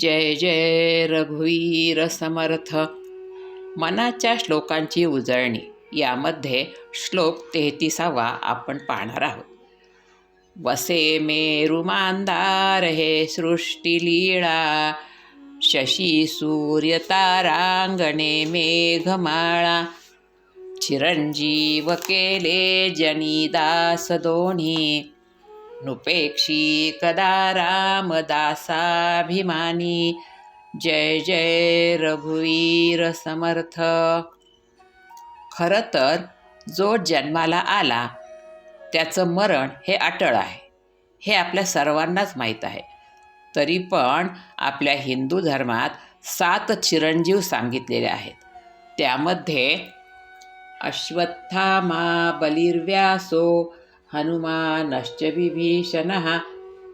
जय जय रघुवीर समर्थ. मनाच्या श्लोकांची उजळणी. यामध्ये श्लोक तेहतीसावा आपण पाहणार आहोत. वसे मेरुमांदार हे सृष्टीलीळा शशी सूर्य तारांगणे मेघमाळा. चिरंजीव केले जनीदास दोन्ही. नुपेक्षी कदा रामदासाभिमानी। जय जय रघुवीर समर्थ। खरं तर जो जन्माला आला त्याचं मरण हे अटळ आहे हे आपल्या सर्वांनाच माहीत आहे. तरी पण आपल्या हिंदू धर्मात सात चिरंजीव सांगितलेले आहेत. त्यामध्ये अश्वत्थामा बलिर्व्यासो हनुमानश्च विभीषणः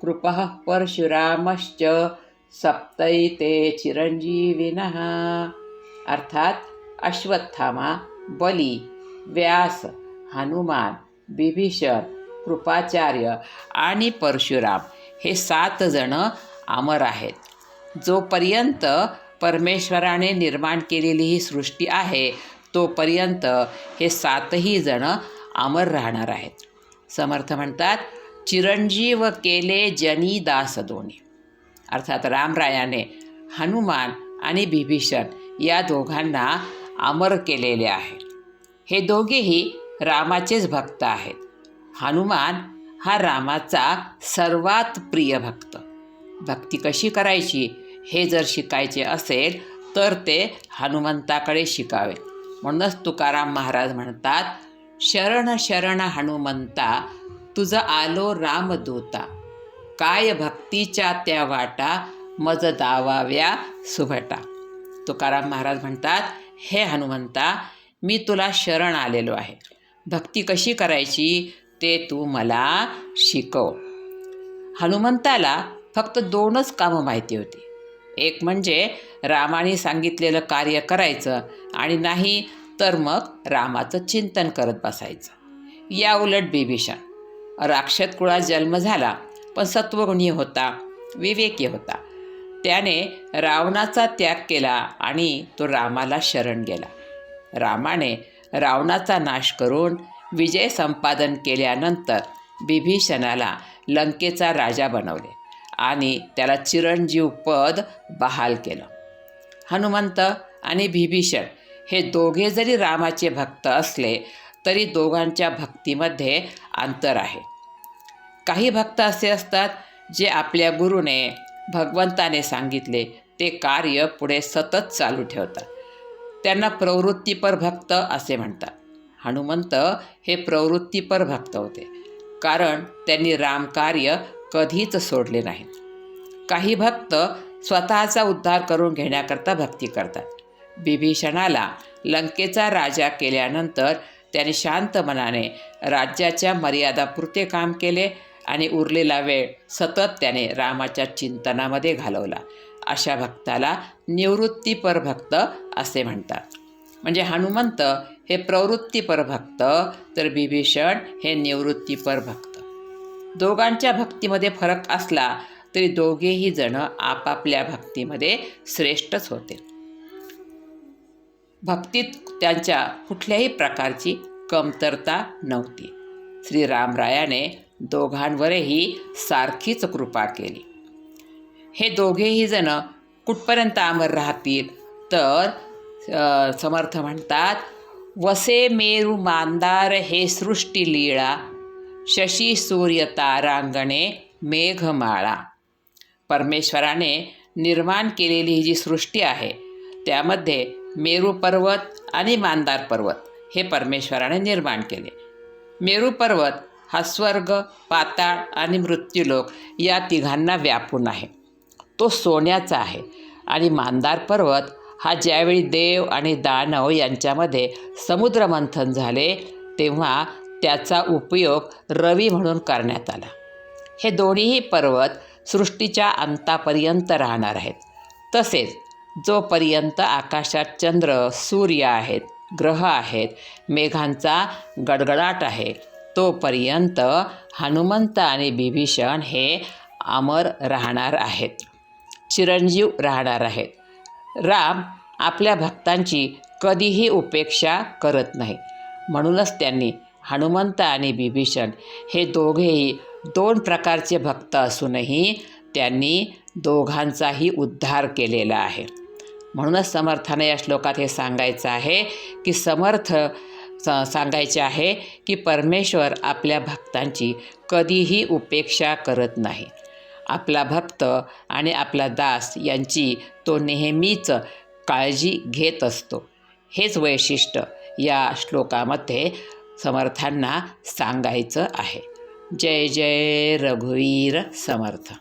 कृपः परशुरामश्च सप्तैते चिरञ्जीविनः अर्थात अश्वत्थामा बली व्यास हनुमान विभीषण कृपाचार्य आणि परशुराम हे सात जण अमर आहेत. जोपर्यंत परमेश्वराने निर्माण केलेली ही सृष्टी आहे तोपर्यंत हे सातही जण अमर राहणार आहेत. समर्थ म्हणतात चिरंजीव केले जनी दास दोन्ही. अर्थात रामरायाने हनुमान आणि बिभीषण या दोघांना अमर केलेले आहे. हे दोघेही रामाचेच भक्त आहेत. हनुमान हा रामाचा सर्वात प्रिय भक्त. भक्ती कशी करायची हे जर शिकायचे असेल तर ते हनुमंताकडे शिकावे. म्हणूनच तुकाराम महाराज म्हणतात शरण शरण हनुमंता तुझ आलो रामदूता काय भक्तीच्या त्या वाटा मज दावाव्या सुभटा तुकाराम महाराज म्हणतात हे हनुमंता मी तुला शरण आलेलो आहे. भक्ती कशी करायची? ते तू मला शिकव. हनुमंताला फक्त दोनच कामं माहिती होती. एक म्हणजे रामाने सांगितलेलं कार्य करायचं आणि नाही तर मग रामाचं चिंतन करत बसायचं. या उलट बिभीषण राक्षत कुळात जन्म झाला पण सत्वगुणी होता विवेकी होता. त्याने रावणाचा त्याग केला आणि तो रामाला शरण गेला. रामाने रावणाचा नाश करून विजय संपादन केल्यानंतर बिभीषणाला लंकेचा राजा बनवले आणि त्याला चिरंजीव पद बहाल केलं. हनुमंत आणि बिभीषण हे दोघे जरी रामाचे भक्त असले तरी दोघांच्या भक्तीमध्ये अंतर आहे. काही भक्त असे असतात जे आपल्या गुरुने भगवंताने सांगितले ते कार्य पुढे सतत चालू ठेवतात. त्यांना प्रवृत्तीपर भक्त असे म्हणतात. हनुमंत हे प्रवृत्तीपर भक्त होते कारण त्यांनी रामकार्य कधीच सोडले नाहीत. काही भक्त स्वतःचा उद्धार करून घेण्याकरता भक्ती करतात. बिभीषणाला लंकेचा राजा केल्यानंतर त्याने शांत मनाने राज्याच्या मर्यादापुरते काम केले आणि उरलेला वेळ सतत त्याने रामाच्या चिंतनामध्ये घालवला. अशा भक्ताला निवृत्तीपर भक्त असे म्हणतात. म्हणजे हनुमंत हे प्रवृत्तीपर भक्त तर बिभीषण हे निवृत्तीपर भक्त. दोघांच्या भक्तीमध्ये फरक असला तरी दोघेही जण आपापल्या भक्तीमध्ये श्रेष्ठच होते. भक्तीत त्यांच्या कुठल्याही प्रकारची कमतरता नव्हती. श्री रामरायाने दोघांवरही सारखीच कृपा केली. हे दोघेही जण कुठपर्यंत अमर राहतील? तर समर्थ म्हणतात वसे मेरू मांदार हे सृष्टी लीळा शशी सूर्य तारांगणे मेघमाळा. परमेश्वराने निर्माण केलेली ही जी सृष्टी आहे त्यामध्ये मेरू पर्वत आणि मांदार पर्वत हे परमेश्वराने निर्माण केले. मेरू पर्वत हा स्वर्ग पाताळ आणि मृत्यूलोक या तिघांना व्यापून आहे. तो सोन्याचा आहे आणि मांदार पर्वत हा ज्यावेळी देव आणि दानव यांच्यामध्ये समुद्रमंथन झाले तेव्हा त्याचा उपयोग रवी म्हणून करण्यात आला. हे दोन्हीही पर्वत सृष्टीच्या अंतापर्यंत राहणार आहेत. तसेच जोपर्यंत आकाशात चंद्र सूर्य आहेत ग्रह आहेत मेघांचा गडगडाट आहे तोपर्यंत हनुमंत आणि बिभीषण हे अमर राहणार आहेत. चिरंजीव राहणार आहेत. राम आपल्या भक्तांची कधीही उपेक्षा करत नाही. म्हणूनच त्यांनी हनुमंत आणि बिभीषण हे दोघेही दोन प्रकारचे भक्त असूनही त्यांनी दोघांचाही उद्धार केलेला आहे. म्हणूनच समर्थाने या श्लोकात हे सांगायचं आहे की समर्थ स सांगायचे आहे की परमेश्वर आपल्या भक्तांची कधीही उपेक्षा करत नाही. आपला भक्त आणि आपला दास यांची तो नेहमीच काळजी घेत असतो. हेच वैशिष्ट्य या श्लोकामध्ये समर्थांना सांगायचं आहे. जय जय रघुवीर समर्थ.